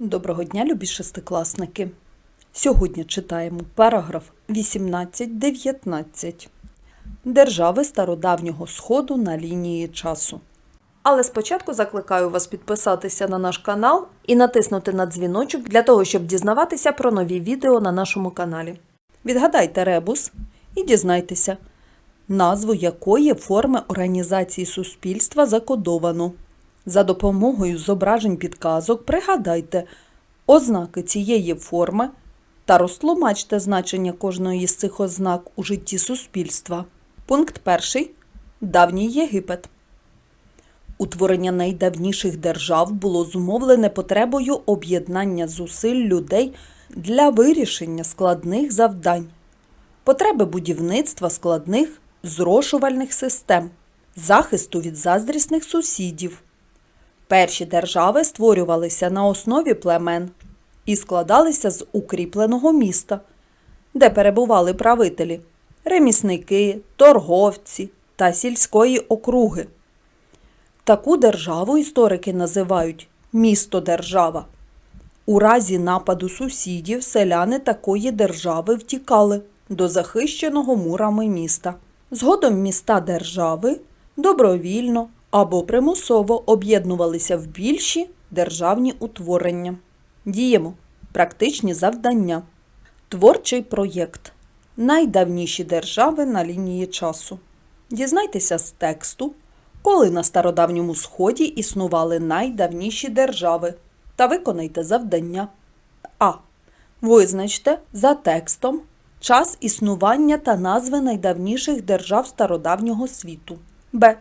Доброго дня, любі шестикласники. Сьогодні читаємо параграф 18-19 Держави стародавнього Сходу на лінії часу. Але спочатку закликаю вас підписатися на наш канал і натиснути на дзвіночок для того, щоб дізнаватися про нові відео на нашому каналі. Відгадайте ребус і дізнайтеся, назву якої форми організації суспільства закодовано. За допомогою зображень підказок пригадайте ознаки цієї форми та розтлумачте значення кожної з цих ознак у житті суспільства. Пункт перший. Давній Єгипет. Утворення найдавніших держав було зумовлене потребою об'єднання зусиль людей для вирішення складних завдань, потреби будівництва складних зрошувальних систем, захисту від заздрісних сусідів. Перші держави створювалися на основі племен і складалися з укріпленого міста, де перебували правителі, ремісники, торговці та сільської округи. Таку державу історики називають місто-держава. У разі нападу сусідів селяни такої держави втікали до захищеного мурами міста. Згодом міста держави добровільно або примусово об'єднувалися в більші державні утворення. Діємо практичні завдання. Творчий проєкт. Найдавніші держави на лінії часу. Дізнайтеся з тексту, коли на стародавньому сході існували найдавніші держави, та виконайте завдання. А. Визначте за текстом час існування та назви найдавніших держав стародавнього світу. Б.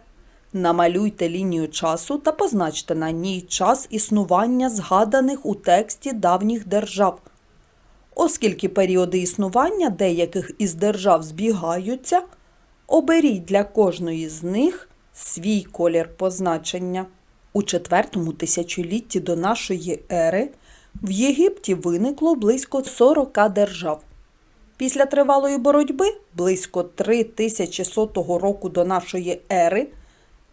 Намалюйте лінію часу та позначте на ній час існування згаданих у тексті давніх держав. Оскільки періоди існування деяких із держав збігаються, оберіть для кожної з них свій колір позначення. У четвертому тисячолітті до нашої ери в Єгипті виникло близько 40 держав. Після тривалої боротьби, близько 3100 року до нашої ери,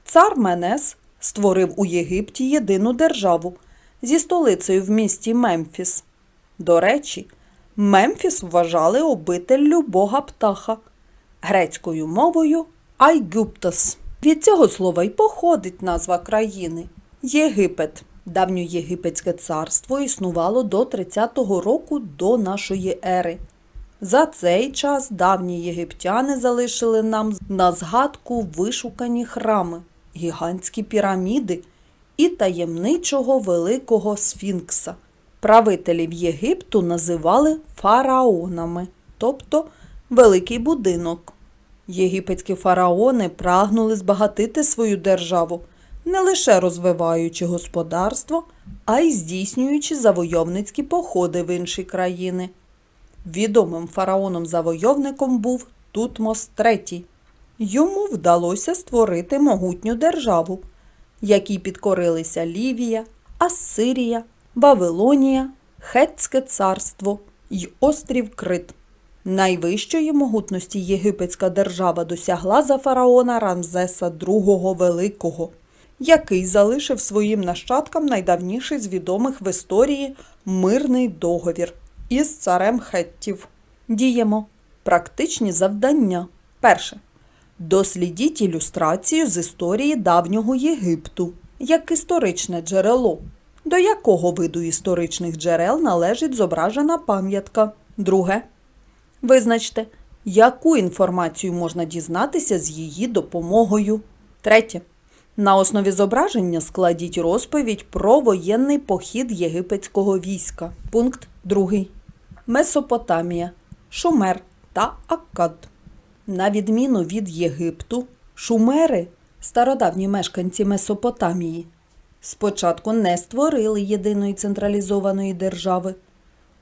цар Менес створив у Єгипті єдину державу зі столицею в місті Мемфіс. До речі, Мемфіс вважали обителлю бога птаха грецькою мовою Айгюптос. Від цього слова й походить назва країни Єгипет. Давньоєгипетське царство існувало до 30-го року до нашої ери. За цей час давні єгиптяни залишили нам на згадку вишукані храми, гігантські піраміди і таємничого великого сфінкса. Правителів Єгипту називали фараонами, тобто великий будинок. Єгипетські фараони прагнули збагатити свою державу, не лише розвиваючи господарство, а й здійснюючи завойовницькі походи в інші країни. Відомим фараоном-завойовником був Тутмос III. Йому вдалося створити могутню державу, якій підкорилися Лівія, Ассирія, Вавилонія, Хетське царство й острів Крит. Найвищої могутності єгипетська держава досягла за фараона Рамзеса II Великого, який залишив своїм нащадкам найдавніший з відомих в історії мирний договір із царем Хеттів. Діємо. Практичні завдання. Перше. Дослідіть ілюстрацію з історії давнього Єгипту як історичне джерело. До якого виду історичних джерел належить зображена пам'ятка? Друге. Визначте, яку інформацію можна дізнатися з її допомогою. Третє. На основі зображення складіть розповідь про воєнний похід єгипетського війська. Пункт 2. Месопотамія, Шумер та Аккад. На відміну від Єгипту, шумери, стародавні мешканці Месопотамії, спочатку не створили єдиної централізованої держави.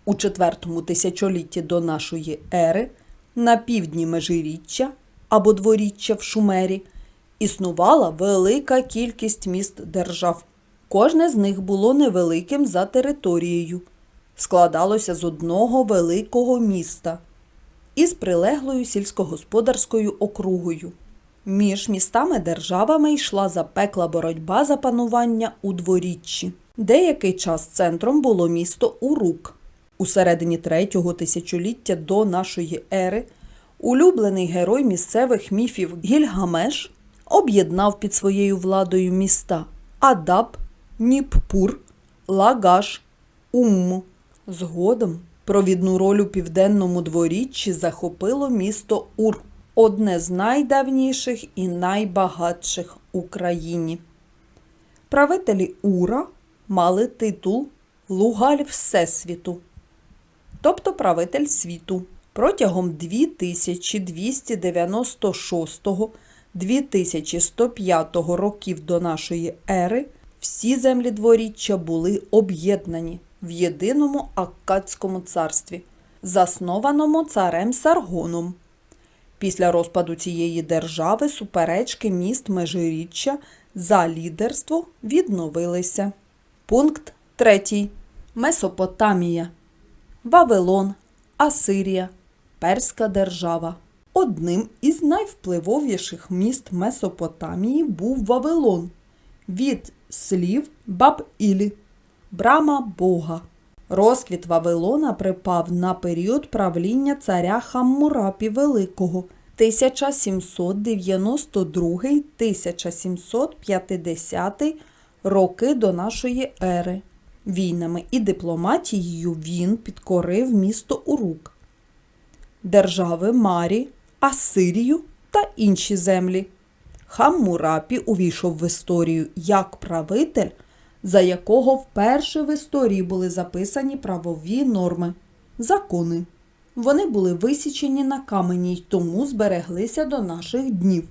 У четвертому тисячолітті до нашої ери на півдні межиріччя або дворіччя в Шумері існувала велика кількість міст держав. Кожне з них було невеликим за територією, складалося з одного великого міста із прилеглою сільськогосподарською округою. Між містами державами йшла запекла боротьба за панування у дворіччі. Деякий час центром було місто Урук. У середині третього тисячоліття до нашої ери улюблений герой місцевих міфів Гільгамеш об'єднав під своєю владою міста Адаб, Ніппур, Лагаш, Умму. Згодом провідну роль у південному дворіччі захопило місто Ур, одне з найдавніших і найбагатших у країні. Правителі Ура мали титул Лугаль Всесвіту, тобто правитель світу. Протягом 2296-2105 років до нашої ери всі землі дворіччя були об'єднані в єдиному Аккадському царстві, заснованому царем Саргоном. Після розпаду цієї держави суперечки міст Межиріччя за лідерство відновилися. Пункт 3. Месопотамія. Вавилон, Асирія, Перська держава. Одним із найвпливовіших міст Месопотамії був Вавилон від слів Баб-Ілі, брама Бога. Розквіт Вавилона припав на період правління царя Хаммурапі Великого 1792-1750 роки до нашої ери. Війнами і дипломатією він підкорив місто Урук, держави Марі, Асирію та інші землі. Хаммурапі увійшов в історію як правитель, за якого вперше в історії були записані правові норми, закони. Вони були висічені на камені й тому збереглися до наших днів.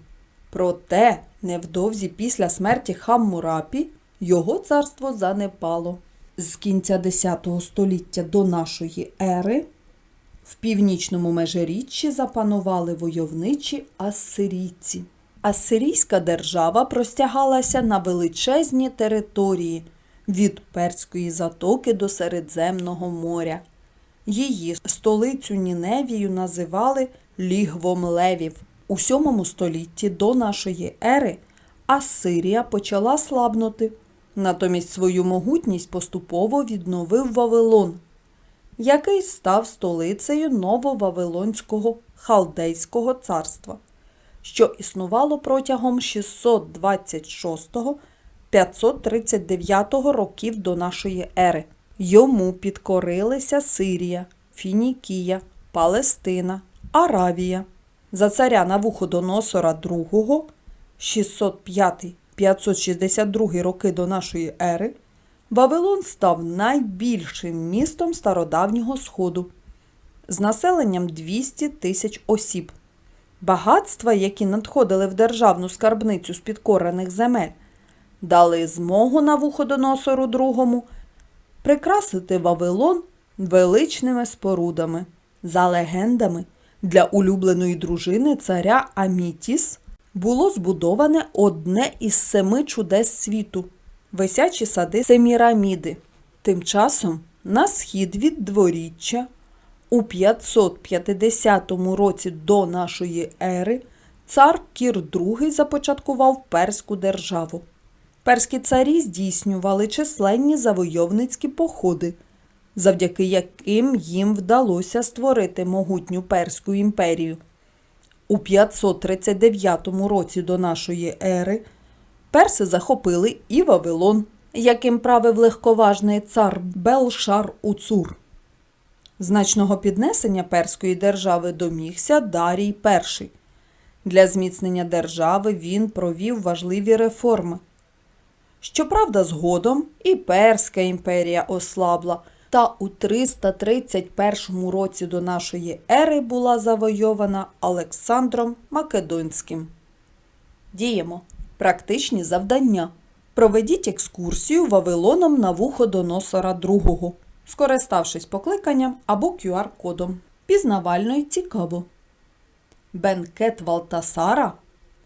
Проте, невдовзі після смерті Хаммурапі його царство занепало. З кінця X століття до нашої ери в північному межиріччі запанували войовничі ассирійці. Ассирійська держава простягалася на величезні території від Перської затоки до Середземного моря. Її столицю Ніневію називали Лігвом Левів. У VII столітті до нашої ери Ассирія почала слабнути. Натомість свою могутність поступово відновив Вавилон, який став столицею нововавилонського халдейського царства, що існувало протягом 626-539 років до нашої ери. Йому підкорилися Сирія, Фінікія, Палестина, Аравія. За царя Навуходоносора II 605-562 роки до нашої ери Вавилон став найбільшим містом стародавнього Сходу з населенням 200 тисяч осіб. Багатства, які надходили в державну скарбницю з підкорених земель, дали змогу Навуходоносору II прикрасити Вавилон величними спорудами. За легендами, для улюбленої дружини царя Амітіс було збудоване одне із семи чудес світу висячі сади Семіраміди. Тим часом на схід від дворіччя у 550 році до нашої ери цар Кір II започаткував Перську державу. Перські царі здійснювали численні завойовницькі походи, завдяки яким їм вдалося створити могутню Перську імперію. У 539 році до нашої ери перси захопили і Вавилон, яким правив легковажний цар Белшар Уцур. Значного піднесення перської держави домігся Дарій І. Для зміцнення держави він провів важливі реформи. Щоправда, згодом і Перська імперія ослабла, та у 331 році до нашої ери була завойована Олександром Македонським. Діємо. Практичні завдання. Проведіть екскурсію Вавилоном на вухо до Носора II, скориставшись покликанням або QR-кодом. Пізнавально й цікаво. Бенкет Валтасара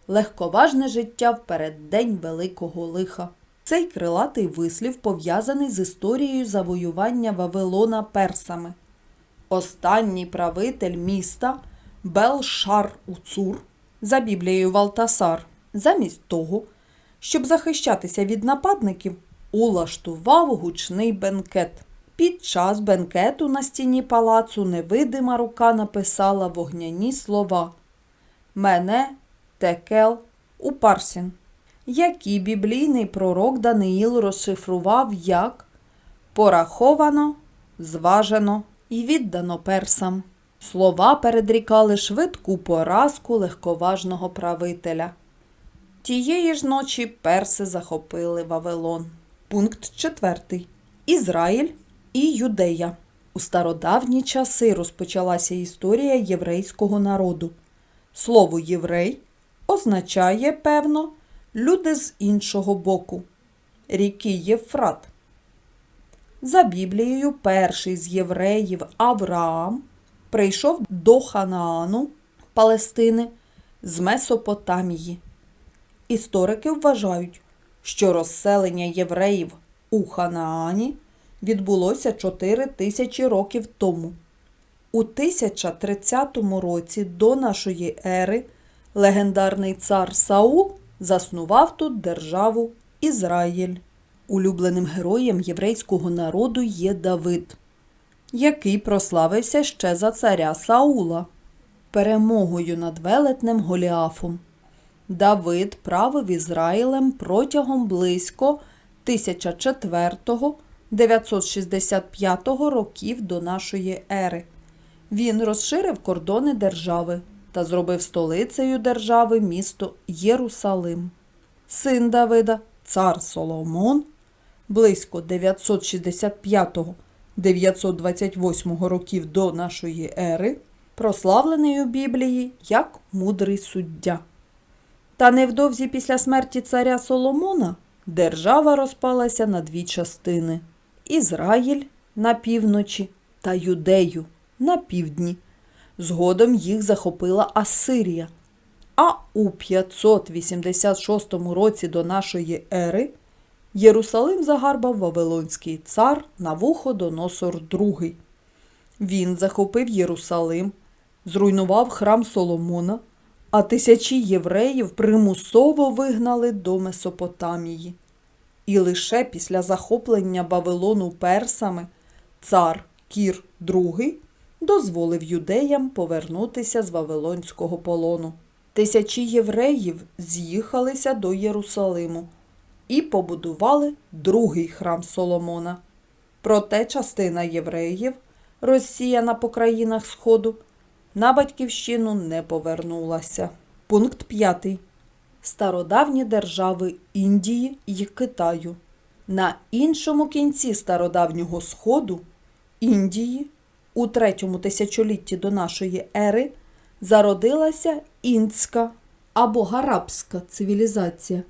легковажне життя в переддень великого лиха. Цей крилатий вислів пов'язаний з історією завоювання Вавилона персами. Останній правитель міста Белшар Уцур за Біблією Валтасар, замість того, щоб захищатися від нападників, улаштував гучний бенкет. Під час бенкету на стіні палацу невидима рука написала вогняні слова Мене Текел Упарсін, які біблійний пророк Даниїл розшифрував як пораховано, зважено і віддано персам. Слова передрікали швидку поразку легковажного правителя. Тієї ж ночі перси захопили Вавилон. Пункт 4. Ізраїль і Юдея. У стародавні часи розпочалася історія єврейського народу. Слово єврей означає, певно, люди з іншого боку. Ріки Єфрат. За Біблією, перший з євреїв Авраам прийшов до Ханаану, Палестини з Месопотамії. Історики вважають, що розселення євреїв у Ханаані відбулося 4 тисячі років тому. У 1030 році до нашої ери легендарний цар Саул заснував тут державу Ізраїль. Улюбленим героєм єврейського народу є Давид, який прославився ще за царя Саула перемогою над велетнем Голіафом. Давид правив Ізраїлем протягом близько 1004-965 років до нашої ери. Він розширив кордони держави та зробив столицею держави місто Єрусалим. Син Давида, цар Соломон, близько 965-928 років до нашої ери, прославлений у Біблії як мудрий суддя. Та невдовзі після смерті царя Соломона держава розпалася на дві частини: Ізраїль на півночі та Юдею на півдні. Згодом їх захопила Асирія. А у 586 році до нашої ери Єрусалим загарбав Вавилонський цар Навуходоносор II. Він захопив Єрусалим, зруйнував храм Соломона, а тисячі євреїв примусово вигнали до Месопотамії. І лише після захоплення Вавилону персами цар Кір II дозволив юдеям повернутися з Вавилонського полону. Тисячі євреїв з'їхалися до Єрусалиму і побудували другий храм Соломона. Проте частина євреїв, розсіяна по країнах Сходу, на батьківщину не повернулася. Пункт 5. Стародавні держави Індії і Китаю. На іншому кінці стародавнього Сходу Індії у третьому тисячолітті до нашої ери зародилася інська або гарабська цивілізація,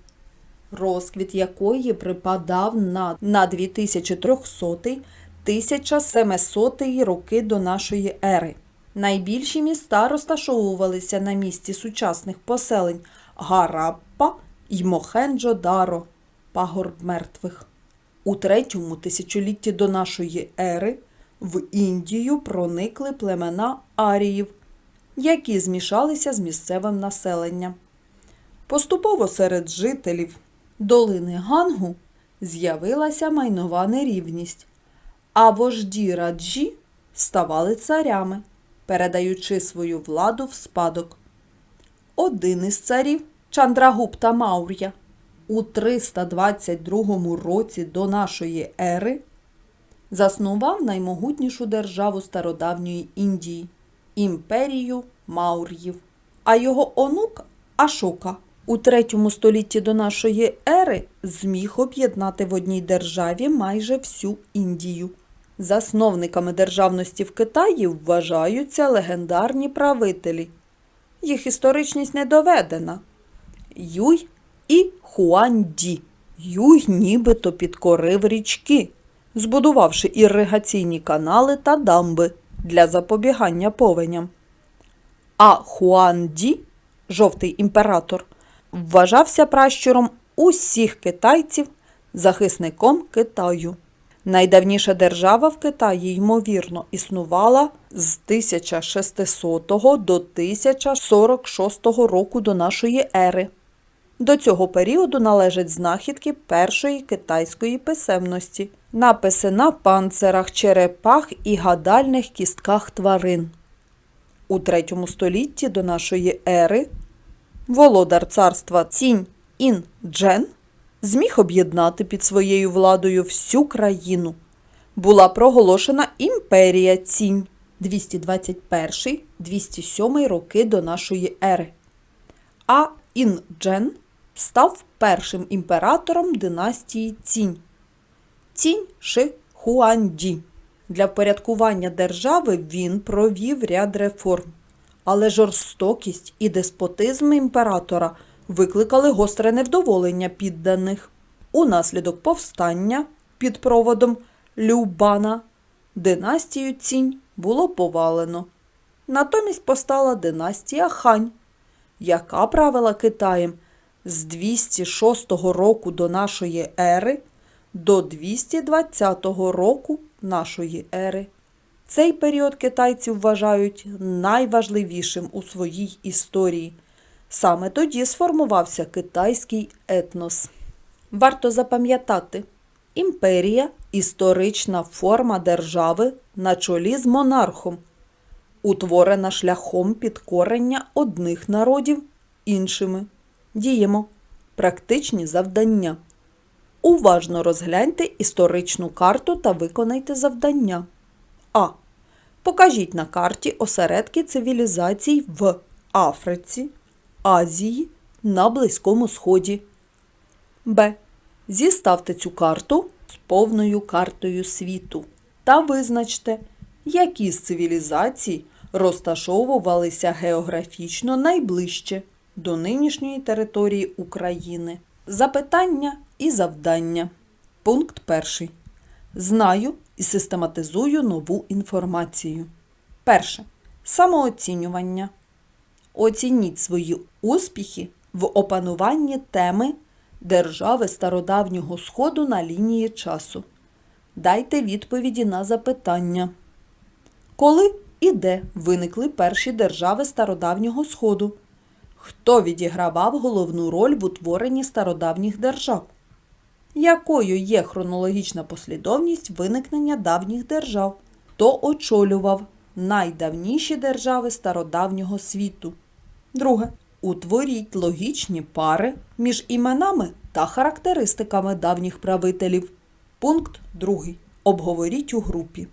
розквіт якої припадав на, на 2300-1700 роки до нашої ери. Найбільші міста розташовувалися на місці сучасних поселень Гараппа і Мохенджо-Даро, пагорб мертвих. У третьому тисячолітті до нашої ери в Індію проникли племена аріїв, які змішалися з місцевим населенням. Поступово серед жителів долини Гангу з'явилася майнова нерівність, а вожді раджі ставали царями, передаючи свою владу в спадок. Один із царів Чандрагупта Маур'я у 322 році до нашої ери заснував наймогутнішу державу стародавньої Індії імперію Маур'їв. А його онук Ашока у третьому столітті до нашої ери зміг об'єднати в одній державі майже всю Індію. Засновниками державності в Китаї вважаються легендарні правителі. Їх історичність не доведена. Юй і Хуанді. Юй нібито підкорив річки, збудувавши іригаційні канали та дамби для запобігання повеням. А Хуанді, жовтий імператор, вважався пращуром усіх китайців, захисником Китаю. Найдавніша держава в Китаї, ймовірно, існувала з 1600 до 1046 року до нашої ери. До цього періоду належать знахідки першої китайської писемності, написи на панцирах, черепах і гадальних кістках тварин. У третьому столітті до нашої ери володар царства Цінь Ін Джен зміг об'єднати під своєю владою всю країну. Була проголошена імперія Цінь 221-207 роки до нашої ери. А Ін Джен став першим імператором династії Цінь. Цінь Ши Хуанді. Для впорядкування держави він провів ряд реформ. Але жорстокість і деспотизм імператора викликали гостре невдоволення підданих. Унаслідок повстання під проводом Любана династію Цінь було повалено. Натомість постала династія Хань, яка правила Китаєм з 206 року до нашої ери до 220 року нашої ери. Цей період китайці вважають найважливішим у своїй історії. Саме тоді сформувався китайський етнос. Варто запам'ятати, імперія історична форма держави на чолі з монархом, утворена шляхом підкорення одних народів іншими. Діємо практичні завдання. Уважно розгляньте історичну карту та виконайте завдання. А. Покажіть на карті осередки цивілізацій в Африці, Азії, на Близькому Сході. Б. Зіставте цю карту з повною картою світу та визначте, які з цивілізацій розташовувалися географічно найближче до нинішньої території України. Запитання і завдання. Пункт перший. Знаю і систематизую нову інформацію. Перше. Самооцінювання. Оцініть свої успіхи в опануванні теми держави Стародавнього Сходу на лінії часу. Дайте відповіді на запитання. Коли і де виникли перші держави Стародавнього Сходу? Хто відігравав головну роль в утворенні стародавніх держав? Якою є хронологічна послідовність виникнення давніх держав? Хто очолював найдавніші держави стародавнього світу? Друге. Утворіть логічні пари між іменами та характеристиками давніх правителів. Пункт 2. Обговоріть у групі.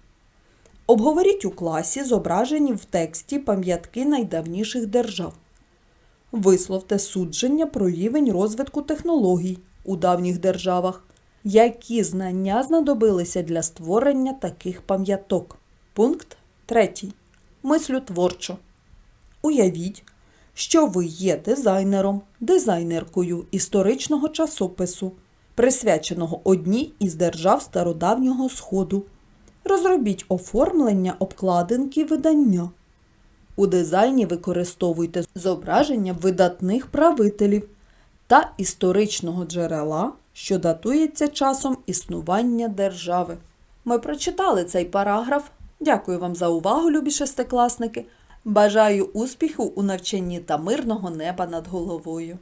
Обговоріть у класі зображені в тексті пам'ятки найдавніших держав. Висловте судження про рівень розвитку технологій у давніх державах. Які знання знадобилися для створення таких пам'яток? Пункт 3. Мислю творчо. Уявіть, що ви є дизайнером, дизайнеркою історичного часопису, присвяченого одній із держав Стародавнього Сходу. Розробіть оформлення обкладинки видання. У дизайні використовуйте зображення видатних правителів та історичного джерела, що датується часом існування держави. Ми прочитали цей параграф. Дякую вам за увагу, любі шестикласники. Бажаю успіху у навчанні та мирного неба над головою.